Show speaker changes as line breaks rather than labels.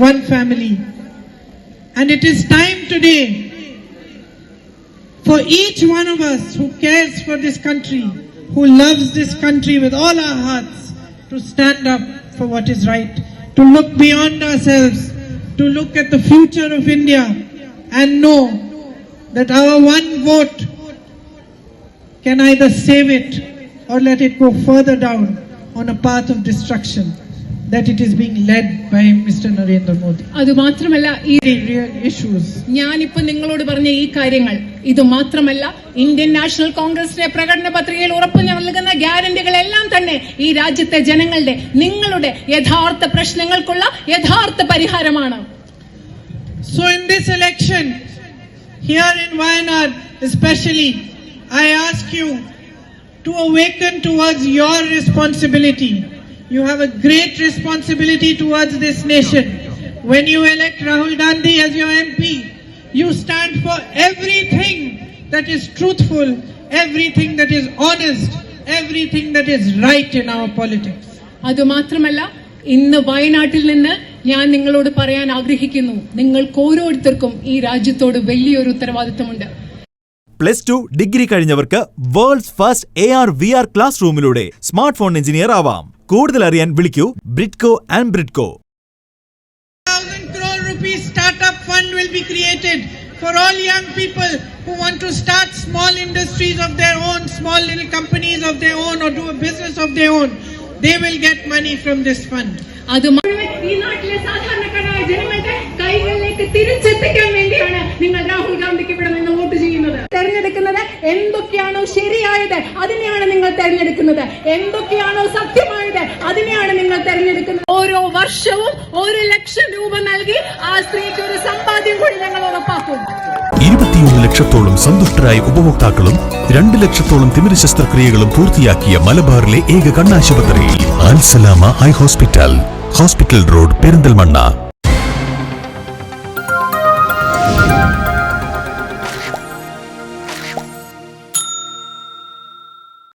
one family. And it is time today for each one of us who cares for this country, who loves this country with all our hearts, to stand up for what is right, to look beyond ourselves, to look at the future of India and know that our one vote can either save it or let it go further down on a path of destruction that it is being led by Mr. Narendra Modi.
അതുമാത്രമല്ല ഈ
real issues.
ഞാനിപ്പോ നിങ്ങളോട് പറഞ്ഞ ഈ കാര്യങ്ങൾ ഇത് മാത്രമല്ല Indian national കോൺഗ്രസിന്റെ പ്രകടന പത്രികയിൽ ഉറപ്പ് നൽകുന്ന ഗ്യാരണ്ടികളെല്ലാം തന്നെ ഈ രാജ്യത്തെ ജനങ്ങളുടെ നിങ്ങളുടെ യഥാർത്ഥ പ്രശ്നങ്ങൾക്കുള്ള യഥാർത്ഥ പരിഹാരമാണ്
So in this election, here in Wayanad especially, I ask you to awaken towards your responsibility. You have a great responsibility towards this nation. When you elect Rahul Gandhi as your MP, you stand for everything that is truthful, everything that is honest, everything that is right in our politics.
അതുമാത്രമല്ല ഇന്ന് വയനാട്ടിൽ നിന്ന് ഞാൻ നിങ്ങളോട് പറയാൻ ആഗ്രഹിക്കുന്നു നിങ്ങൾക്ക് ഓരോരുത്തർക്കും ഈ രാജ്യത്തോട് വലിയൊരു ഉത്തരവാദിത്തമുണ്ട്
plus two degree കഴിഞ്ഞവർക്ക് world's first A R V R class റൂമിലൂടെ smart phone engineer ആവാം കൂടുതൽ അറിയാൻ വിളിക്കൂ Bridco and Bridco
thousand crore rupees startup fund will be created for all young people who want to start small industries of their own, small little companies of their own, or do a business of their own. They will get money from this fund.
അത് മുഴുവൻ ഈ നാട്ടിലെ സാധാരണക്കാരായ ജനങ്ങളുടെ കൈകളിലേക്ക് തിരിച്ചെത്തിക്കാൻ എന്തൊക്കെയാണോ ശരിയായത്? അതിനെയാണ് നിങ്ങൾ തെരഞ്ഞെടുക്കുന്നത്. എന്തൊക്കെയാണോ സത്യമായത്? അതിനെയാണ് നിങ്ങൾ തെരഞ്ഞെടുക്കുന്നത്. ഓരോ വർഷവും ഒരു ലക്ഷം രൂപ നൽകി ആ സ്ത്രീക്ക് ഒരു സമ്പാദ്യം കൂടി ഞങ്ങൾ ഉറപ്പാക്കും.
ഇരുപത്തിയൊന്ന് ലക്ഷത്തോളം സന്തുഷ്ടരായ ഉപഭോക്താക്കളും രണ്ട് ലക്ഷത്തോളം തിമിര ശസ്ത്രക്രിയകളും പൂർത്തിയാക്കിയ മലബാറിലെ ഏക കണ്ണാശുപത്രി Al Salama eye hospital. Hospital road Perinthalmanna.